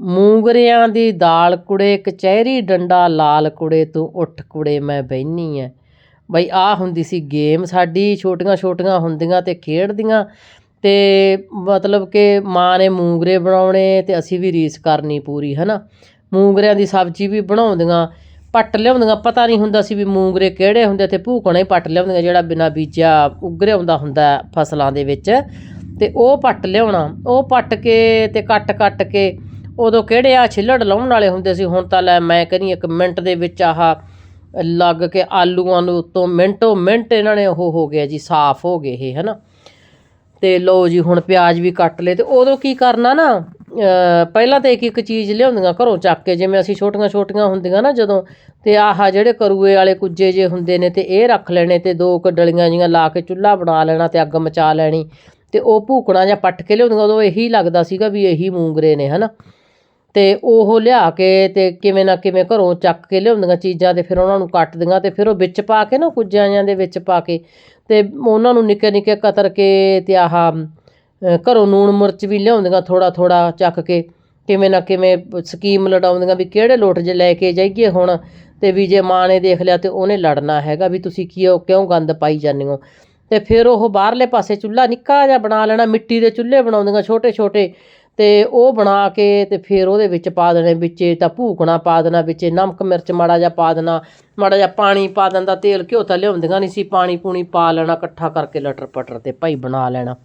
ਮੂੰਗਰਿਆਂ ਦੀ ਦਾਲ ਕੁੜੇ, ਕਚਹਿਰੀ ਡੰਡਾ ਲਾਲ ਕੁੜੇ, ਤੂੰ ਉੱਠ ਕੁੜੇ, ਮੈਂ ਬਹਿਨੀ ਐ। ਬਈ ਆਹ ਹੁੰਦੀ ਸੀ ਗੇਮ, ਸਾਡੀ ਛੋਟੀਆਂ ਛੋਟੀਆਂ ਹੁੰਦੀਆਂ ਤੇ ਖੇਡਦੀਆਂ ਤੇ ਮਤਲਬ ਕਿ ਮਾਂ ਨੇ ਮੂੰਗਰੇ ਬਣਾਉਣੇ ਤੇ ਅਸੀਂ ਵੀ ਰੀਸ ਕਰਨੀ ਪੂਰੀ, ਹਨਾ? ਮੂੰਗਰਿਆਂ ਦੀ ਸਬਜ਼ੀ ਵੀ ਬਣਾਉਂਦੀਆਂ, ਪੱਟ ਲਿਆਉਂਦੀਆਂ, ਪਤਾ ਨਹੀਂ ਹੁੰਦਾ ਸੀ ਵੀ ਮੂੰਗਰੇ ਕਿਹੜੇ ਹੁੰਦੇ ਤੇ ਹੀ ਪੱਟ ਲਿਆਉਂਦੀਆਂ, ਜਿਹੜਾ ਬਿਨਾਂ ਬੀਜਿਆ ਉੱਗਰਿਆ ਹੁੰਦਾ ਹੁੰਦਾ ਫਸਲਾਂ ਦੇ ਵਿੱਚ, ਤੇ ਉਹ ਪੱਟ ਲਿਆਉਣਾ, ਉਹ ਪੱਟ ਕੇ ਤੇ ਕੱਟ ਕੱਟ ਕੇ ਉਦੋਂ ਕਿਹੜੇ ਆ ਛਿੱਲੜ ਲਾਉਣ ਵਾਲੇ ਹੁੰਦੇ ਸੀ? ਹੁਣ ਤਾਂ ਲੈ ਮੈਂ ਕਹਿੰਦੀ ਇੱਕ ਮਿੰਟ ਦੇ ਵਿੱਚ ਆਹ ਲੱਗ ਕੇ ਆਲੂਆਂ ਨੂੰ ਉੱਤੋਂ ਮਿੰਟੋ ਮਿੰਟ ਇਹਨਾਂ ਨੇ ਉਹ ਹੋ ਗਿਆ ਜੀ, ਸਾਫ਼ ਹੋ ਗਏ ਇਹ, ਹਨਾ? ਤੇ ਲਓ ਜੀ, ਹੁਣ ਪਿਆਜ਼ ਵੀ ਕੱਟ ਲਏ ਤੇ ਉਦੋਂ ਕੀ ਕਰਨਾ ਨਾ ਪਹਿਲਾਂ ਤਾਂ ਇੱਕ ਇੱਕ ਚੀਜ਼ ਲਿਆਉਂਦੀਆਂ ਘਰੋਂ ਚੱਕ ਕੇ, ਜਿਵੇਂ ਅਸੀਂ ਛੋਟੀਆਂ ਛੋਟੀਆਂ ਹੁੰਦੀਆਂ ਨਾ ਜਦੋਂ, ਤੇ ਆਹ ਜਿਹੜੇ ਕਰੂਏ ਵਾਲੇ ਕੁੱਜੇ ਜੇ ਹੁੰਦੇ ਨੇ ਤੇ ਇਹ ਰੱਖ ਲੈਣੇ ਤੇ ਦੋ ਕੁ ਡਲੀਆਂ ਜੀਆਂ ਲਾ ਕੇ ਚੁੱਲ੍ਹਾ ਬਣਾ ਲੈਣਾ ਤੇ ਅੱਗ ਮਚਾ ਲੈਣੀ ਤੇ ਉਹ ਭੂਕਣਾ ਜਾਂ ਪੱਟ ਕੇ ਲਿਆਉਂਦੀਆਂ, ਉਦੋਂ ਇਹੀ ਲੱਗਦਾ ਸੀਗਾ ਵੀ ਇਹੀ ਮੂੰਗਰੇ ਨੇ, ਹਨਾ? ਅਤੇ ਉਹ ਲਿਆ ਕੇ ਅਤੇ ਕਿਵੇਂ ਨਾ ਕਿਵੇਂ ਘਰੋਂ ਚੱਕ ਕੇ ਲਿਆਉਂਦੀਆਂ ਚੀਜ਼ਾਂ ਅਤੇ ਫਿਰ ਉਹਨਾਂ ਨੂੰ ਕੱਟਦੀਆਂ ਅਤੇ ਫਿਰ ਉਹ ਵਿੱਚ ਪਾ ਕੇ ਨਾ ਕੁੱਜਿਆਂ ਜਾਂ ਦੇ ਵਿੱਚ ਪਾ ਕੇ ਅਤੇ ਉਹਨਾਂ ਨੂੰ ਨਿੱਕੇ ਨਿੱਕੇ ਕਤਰ ਕੇ ਅਤੇ ਆਹ ਘਰੋਂ ਲੂਣ ਮਿਰਚ ਵੀ ਲਿਆਉਂਦੀਆਂ ਥੋੜ੍ਹਾ ਥੋੜ੍ਹਾ ਚੱਕ ਕੇ ਕਿਵੇਂ ਨਾ ਕਿਵੇਂ ਸਕੀਮ ਲੜਾਉਂਦੀਆਂ ਵੀ ਕਿਹੜੇ ਲੋਟ ਜੇ ਲੈ ਕੇ ਜਾਈਏ ਹੁਣ ਅਤੇ ਵੀ ਜੇ ਮਾਂ ਨੇ ਦੇਖ ਲਿਆ ਤਾਂ ਉਹਨੇ ਲੜਨਾ ਹੈਗਾ ਵੀ ਤੁਸੀਂ ਕਿਉਂ ਕਿਉਂ ਗੰਦ ਪਾਈ ਜਾਂਦੇ ਹੋ? ਅਤੇ ਫਿਰ ਉਹ ਬਾਹਰਲੇ ਪਾਸੇ ਚੁੱਲ੍ਹਾ ਨਿੱਕਾ ਜਿਹਾ ਬਣਾ ਲੈਣਾ, ਮਿੱਟੀ ਦੇ ਚੁੱਲ੍ਹੇ ਬਣਾਉਂਦੀਆਂ ਛੋਟੇ ਛੋਟੇ ਤੇ ਉਹ ਬਣਾ ਕੇ ਤੇ ਫਿਰ ਉਹਦੇ ਵਿੱਚ ਪਾ ਦੇਣੇ ਵਿੱਚ, ਤਾਂ ਭੂਕਣਾ ਪਾ ਦੇਣਾ ਵਿੱਚ, ਨਮਕ ਮਿਰਚ ਮਾੜਾ ਜਿਹਾ ਪਾ ਦੇਣਾ, ਮਾੜਾ ਜਿਹਾ ਪਾਣੀ ਪਾ ਦਿੰਦਾ, ਤੇਲ ਘਿਓ ਤਾਂ ਲਿਆਉਂਦੀਆਂ ਨਹੀਂ ਸੀ, ਪਾਣੀ ਪੂਣੀ ਪਾ ਲੈਣਾ, ਇਕੱਠਾ ਕਰਕੇ ਲਟਰ ਪਟਰ ਤੇ ਭਾਈ ਬਣਾ ਲੈਣਾ।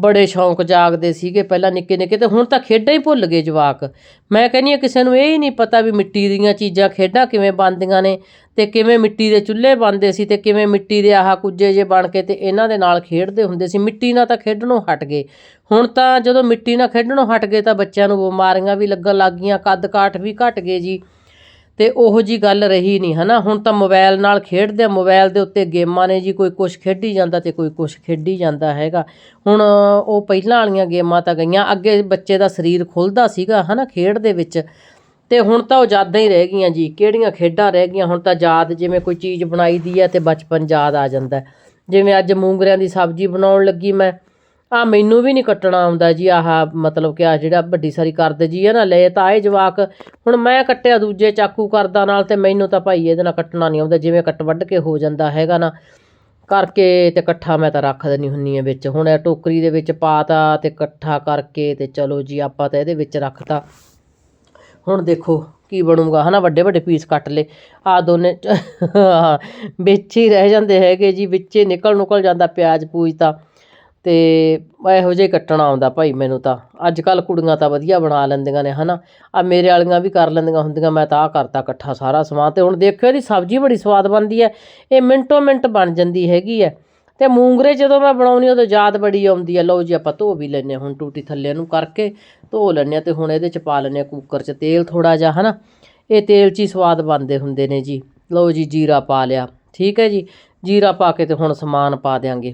ਬੜੇ ਸ਼ੌਂਕ ਜਾਗਦੇ ਸੀਗੇ ਪਹਿਲਾਂ ਨਿੱਕੇ ਨਿੱਕੇ ਤੇ ਹੁਣ ਤਾਂ ਖੇਡਾਂ ਹੀ ਭੁੱਲ ਗਏ ਜਵਾਕ। ਮੈਂ ਕਹਿੰਦੀ ਆ ਕਿਸੇ ਨੂੰ ਇਹ ਹੀ ਨਹੀਂ ਪਤਾ ਵੀ ਮਿੱਟੀ ਦੀਆਂ ਚੀਜ਼ਾਂ ਖੇਡਾਂ ਕਿਵੇਂ ਬਣਦੀਆਂ ਨੇ ਤੇ ਕਿਵੇਂ ਮਿੱਟੀ ਦੇ ਚੁੱਲ੍ਹੇ ਬਣਦੇ ਸੀ ਤੇ ਕਿਵੇਂ ਮਿੱਟੀ ਦੇ ਆਹ ਕੁੱਜੇ ਜੇ ਬਣ ਕੇ ਤੇ ਇਹਨਾਂ ਦੇ ਨਾਲ ਖੇਡਦੇ ਹੁੰਦੇ ਸੀ। ਮਿੱਟੀ ਨਾਲ ਤਾਂ ਖੇਡਣੋਂ ਹਟ ਗਏ। ਹੁਣ ਤਾਂ ਜਦੋਂ ਮਿੱਟੀ ਨਾਲ ਖੇਡਣੋਂ ਹਟ ਗਏ ਤਾਂ ਬੱਚਿਆਂ ਨੂੰ ਬਿਮਾਰੀਆਂ ਵੀ ਲੱਗਣ ਲੱਗ ਗਈਆਂ ਕੱਦ ਕਾਠ ਵੀ ਘਟ ਗਏ ਜੀ। ਤੇ ਉਹੋ ਜੀ ਗੱਲ ਰਹੀ ਨਹੀਂ, ਹਨਾ? ਹੁਣ ਤਾਂ ਮੋਬਾਈਲ ਨਾਲ ਖੇਡਦੇ ਆ ਮੋਬਾਈਲ ਦੇ ਉੱਤੇ ਗੇਮਾਂ ਨੇ ਜੀ, ਕੋਈ ਕੁਛ ਖੇਡੀ ਜਾਂਦਾ ਤੇ ਕੋਈ ਕੁਛ ਖੇਡੀ ਜਾਂਦਾ ਹੈਗਾ। ਹੁਣ ਉਹ ਪਹਿਲਾਂ ਵਾਲੀਆਂ ਗੇਮਾਂ ਤਾਂ ਗਈਆਂ, ਅੱਗੇ ਬੱਚੇ ਦਾ ਸਰੀਰ ਖੁੱਲਦਾ ਸੀਗਾ, ਹਨਾ? ਖੇਡ ਦੇ ਵਿੱਚ। ਤੇ ਹੁਣ ਤਾਂ ਉਹ ਯਾਦਾਂ ਹੀ ਰਹਿ ਗਈਆਂ ਜੀ, ਕਿਹੜੀਆਂ ਖੇਡਾਂ ਰਹਿ ਗਈਆਂ? ਹੁਣ ਤਾਂ ਯਾਦ ਜਿਵੇਂ ਕੋਈ ਚੀਜ਼ ਬਣਾਈ ਦੀ ਹੈ ਤੇ ਬਚਪਨ ਯਾਦ ਆ ਜਾਂਦਾ। ਜਿਵੇਂ ਅੱਜ ਮੂੰਗਰਿਆਂ ਦੀ ਸਬਜ਼ੀ ਬਣਾਉਣ ਲੱਗੀ ਮੈਂ ਆ ਮੈਨੂੰ ਵੀ ਨਹੀਂ ਕੱਟਣਾ ਆਉਂਦਾ ਜੀ, ਆਹ ਮਤਲਬ ਕਿ ਆ ਜਿਹੜਾ ਵੱਡੀ ਸਾਰੀ ਕਰਦੇ ਜੀ ਹੈ ਨਾ, ਲੈ ਤਾਂ ਆਏ ਜਵਾਕ, ਹੁਣ ਮੈਂ ਕੱਟਿਆ ਦੂਜੇ ਚਾਕੂ ਕਰਦਾ ਨਾਲ ਤੇ ਮੈਨੂੰ ਤਾਂ ਭਾਈ ਇਹਦੇ ਨਾਲ ਕੱਟਣਾ ਨਹੀਂ ਆਉਂਦਾ, ਜਿਵੇਂ ਕੱਟ ਵੱਢ ਕੇ ਹੋ ਜਾਂਦਾ ਹੈਗਾ ਨਾ, ਕਰਕੇ ਤੇ ਇਕੱਠਾ ਮੈਂ ਤਾਂ ਰੱਖ ਦਿੰਦੀ ਹੁੰਨੀ ਆ ਵਿੱਚ, ਹੁਣ ਇਹ ਟੋਕਰੀ ਦੇ ਵਿੱਚ ਪਾਤਾ ਤੇ ਇਕੱਠਾ ਕਰਕੇ ਤੇ ਚਲੋ ਜੀ ਆਪਾਂ ਤਾਂ ਇਹਦੇ ਵਿੱਚ ਰੱਖਤਾ। ਹੁਣ ਦੇਖੋ ਕੀ ਬਣੂਗਾ, ਹਨਾ ਵੱਡੇ ਵੱਡੇ ਪੀਸ ਕੱਟ ਲਏ ਆ ਦੋਨੇ ਵਿੱਚ ਹੀ ਰਹਿ ਜਾਂਦੇ ਹੈਗੇ ਜੀ, ਵਿੱਚੇ ਨਿਕਲ ਨੁਕਲ ਜਾਂਦਾ ਪਿਆਜ਼ ਪੂਜ ਤਾਂ। ਅਤੇ ਇਹੋ ਜਿਹੇ ਕੱਟਣਾ ਆਉਂਦਾ ਭਾਈ ਮੈਨੂੰ ਤਾਂ। ਅੱਜ ਕੱਲ੍ਹ ਕੁੜੀਆਂ ਤਾਂ ਵਧੀਆ ਬਣਾ ਲੈਂਦੀਆਂ ਨੇ ਹੈ ਨਾ ਆਹ ਮੇਰੇ ਵਾਲੀਆਂ ਵੀ ਕਰ ਲੈਂਦੀਆਂ ਹੁੰਦੀਆਂ, ਮੈਂ ਤਾਂ ਆਹ ਕਰਤਾ ਇਕੱਠਾ ਸਾਰਾ ਸਮਾਨ। ਅਤੇ ਹੁਣ ਦੇਖਿਓ ਇਹਦੀ ਸਬਜ਼ੀ ਬੜੀ ਸਵਾਦ ਬਣਦੀ ਹੈ। ਇਹ ਮਿੰਟੋ ਮਿੰਟ ਬਣ ਜਾਂਦੀ ਹੈਗੀ ਹੈ। ਅਤੇ ਮੂੰਗਰੇ ਜਦੋਂ ਮੈਂ ਬਣਾਉਣੀ, ਉਦੋਂ ਯਾਦ ਬੜੀ ਆਉਂਦੀ ਹੈ। ਲਓ ਜੀ, ਆਪਾਂ ਧੋ ਵੀ ਲੈਨੇ ਹੁਣ ਟੂਟੀ ਥੱਲੇ ਨੂੰ ਕਰਕੇ, ਧੋ ਲੈਂਦੇ ਹਾਂ ਅਤੇ ਹੁਣ ਇਹਦੇ ਚ ਪਾ ਲੈਂਦੇ ਹਾਂ ਕੁੱਕਰ ਚ ਤੇਲ ਥੋੜ੍ਹਾ ਜਿਹਾ ਹੈ ਨਾ ਇਹ ਤੇਲ 'ਚ ਹੀ ਸਵਾਦ ਬਣਦੇ ਹੁੰਦੇ ਨੇ ਜੀ। ਲਓ ਜੀ, ਜੀਰਾ ਪਾ ਲਿਆ, ਠੀਕ ਹੈ ਜੀ? ਜੀਰਾ ਪਾ ਕੇ ਤੇ ਹੁਣ ਸਮਾਨ ਪਾ ਦਿਆਂਗੇ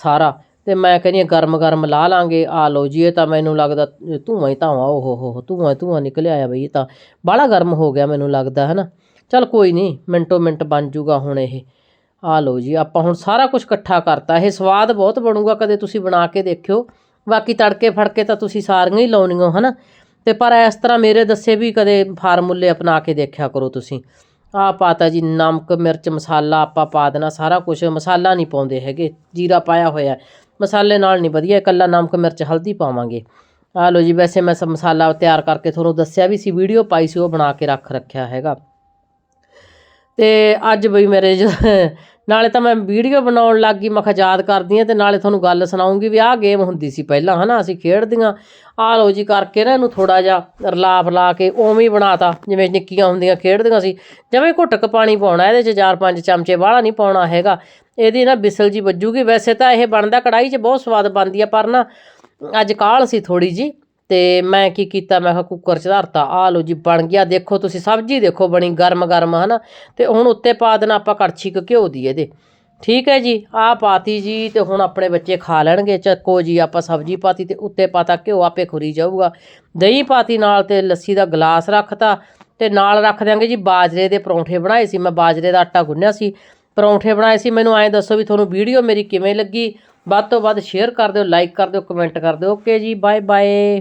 ਸਾਰਾ। ਤੇ ਮੈਂ ਕਹਿੰਦੀ ਹਾਂ, ਗਰਮ ਗਰਮ ਲਾ ਲਾਂਗੇ। ਆ ਲਓ ਜੀ, ਇਹ ਤਾਂ ਮੈਨੂੰ ਲੱਗਦਾ, ਧੂਆਂ ਹੀ ਧਾਵਾਂ, ਓਹ ਹੋ ਹੋ ਧੂਆਂ ਧੂਆਂ ਨਿਕਲਿਆ ਆ ਬਈ, ਇਹ ਤਾਂ ਬਾਹਲਾ ਗਰਮ ਹੋ ਗਿਆ ਮੈਨੂੰ ਲੱਗਦਾ ਹੈ ਨਾ ਚਲ ਕੋਈ ਨਹੀਂ, ਮਿੰਟੋ ਮਿੰਟ ਬਣ ਜੂਗਾ ਹੁਣ ਇਹ। ਆ ਲਓ ਜੀ, ਆਪਾਂ ਹੁਣ ਸਾਰਾ ਕੁਝ ਇਕੱਠਾ ਕਰਤਾ। ਇਹ ਸਵਾਦ ਬਹੁਤ ਬਣੂਗਾ ਕਦੇ ਤੁਸੀਂ ਬਣਾ ਕੇ ਦੇਖਿਓ। ਬਾਕੀ ਤੜਕੇ ਫੜਕੇ ਤਾਂ ਤੁਸੀਂ ਸਾਰੀਆਂ ਹੀ ਲਾਉਣੀਆਂ, ਹਨਾ? ਤੇ ਪਰ ਇਸ ਤਰ੍ਹਾਂ ਮੇਰੇ ਦੱਸੇ ਵੀ ਕਦੇ ਫਾਰਮੂਲੇ ਅਪਣਾ ਕੇ ਦੇਖਿਆ ਕਰੋ ਤੁਸੀਂ। ਆ ਪਾਤਾ ਜੀ ਨਮਕ, ਮਿਰਚ, ਮਸਾਲਾ ਆਪਾਂ ਪਾ ਦੇਣਾ, ਸਾਰਾ ਕੁਝ ਮਸਾਲਾ ਨਹੀਂ ਪਾਉਂਦੇ ਹੈਗੇ, ਜੀਰਾ ਪਾਇਆ ਹੋਇਆ ਮਸਾਲੇ ਨਾਲ ਨਹੀਂ ਵਧੀਆ, ਇਕੱਲਾ ਨਮਕ, ਮਿਰਚ, ਹਲਦੀ ਪਾਵਾਂਗੇ। ਆ ਲਓ ਜੀ, ਵੈਸੇ ਮੈਂ ਸਭ ਮਸਾਲਾ ਤਿਆਰ ਕਰਕੇ ਤੁਹਾਨੂੰ ਦੱਸਿਆ ਵੀ ਸੀ, ਵੀਡੀਓ ਪਾਈ ਸੀ, ਉਹ ਬਣਾ ਕੇ ਰੱਖ ਰੱਖਿਆ ਹੈਗਾ। ਅਤੇ ਅੱਜ ਬਈ ਮੇਰੇ ਜ- ਨਾਲੇ ਤਾਂ ਮੈਂ ਵੀਡੀਓ ਬਣਾਉਣ ਲੱਗ ਗਈ, ਮੈਂ ਕਿਹਾ ਯਾਦ ਕਰਦੀ ਹਾਂ ਅਤੇ ਨਾਲੇ ਤੁਹਾਨੂੰ ਗੱਲ ਸੁਣਾਉਂਗੀ ਵੀ ਆਹ ਗੇਮ ਹੁੰਦੀ ਸੀ ਪਹਿਲਾਂ ਹੈ ਨਾ ਅਸੀਂ ਖੇਡਦੀਆਂ। ਆਹ ਲਓ ਜੀ ਕਰਕੇ ਨਾ ਇਹਨੂੰ ਥੋੜ੍ਹਾ ਜਿਹਾ ਰਲਾ ਫਲਾ ਕੇ ਉਵੇਂ ਹੀ ਬਣਾਤਾ, ਜਿਵੇਂ ਨਿੱਕੀਆਂ ਹੁੰਦੀਆਂ ਖੇਡਦੀਆਂ ਸੀ। ਜਿਵੇਂ ਘੁੱਟਕ ਪਾਣੀ ਪਾਉਣਾ, ਇਹਦੇ 'ਚ ਚਾਰ ਪੰਜ ਚਮਚੇ ਵਾਲਾ ਨਹੀਂ ਪਾਉਣਾ ਹੈਗਾ। ਇਹਦੀ ਨਾ ਬਿਸਲ ਜੀ ਵੱਜੂਗੀ, ਵੈਸੇ ਤਾਂ ਇਹ ਬਣਦਾ, ਕੜਾਹੀ 'ਚ ਬਹੁਤ ਸਵਾਦ ਬਣਦੀ ਆ, ਪਰ ਨਾ ਅੱਜ ਕਾਹਲ ਸੀ ਥੋੜ੍ਹੀ ਜੀ ਤੇ ਮੈਂ ਕੀ ਕੀਤਾ? ਮੈਂ ਕਿਹਾ ਕੁੱਕਰ 'ਚ ਧਰਤਾ। ਆ ਲਓ ਜੀ, ਬਣ ਗਿਆ। ਦੇਖੋ, ਤੁਸੀਂ ਸਬਜ਼ੀ ਦੇਖੋ ਬਣੀ ਗਰਮ ਗਰਮ ਹਨਾ? ਤੇ ਹੁਣ ਉੱਤੇ ਪਾ ਦੇਣਾ ਆਪਾਂ ਕੜਛੀ ਕੁ ਘਿਓ ਦੀ ਇਹਦੇ। ਠੀਕ ਹੈ ਜੀ? ਆਹ ਪਾਤੀ ਜੀ ਤੇ ਹੁਣ ਆਪਣੇ ਬੱਚੇ ਖਾ ਲੈਣਗੇ। ਚੱਕੋ ਜੀ, ਆਪਾਂ ਸਬਜ਼ੀ ਪਾਤੀ ਤੇ ਉੱਤੇ ਪਾਤਾ ਘਿਓ, ਆਪੇ ਖੁਰੀ ਜਾਊਗਾ। ਦਹੀਂ ਪਾਤੀ ਨਾਲ ਤੇ ਲੱਸੀ ਦਾ ਗਲਾਸ ਰੱਖਤਾ ਤੇ ਨਾਲ ਰੱਖ ਦਿਆਂਗੇ ਜੀ ਬਾਜਰੇ ਦੇ ਪਰੌਂਠੇ ਬਣਾਏ ਸੀ। ਮੈਂ ਬਾਜਰੇ ਦਾ ਆਟਾ ਗੁੰਨਿਆ ਸੀ। ਪਰੌਂਠੇ ਬਣਾਏ ਸੀ। ਮੈਨੂੰ ਐਂ ਦੱਸੋ ਵੀ ਤੁਹਾਨੂੰ ਵੀਡੀਓ ਮੇਰੀ ਕਿਵੇਂ ਲੱਗੀ? ਵੱਧ ਤੋਂ ਵੱਧ ਸ਼ੇਅਰ ਕਰ ਦਿਓ, ਲਾਈਕ ਕਰ ਦਿਓ, ਕਮੈਂਟ ਕਰ ਦਿਓ। ਓਕੇ ਜੀ ਬਾਏ ਬਾਏ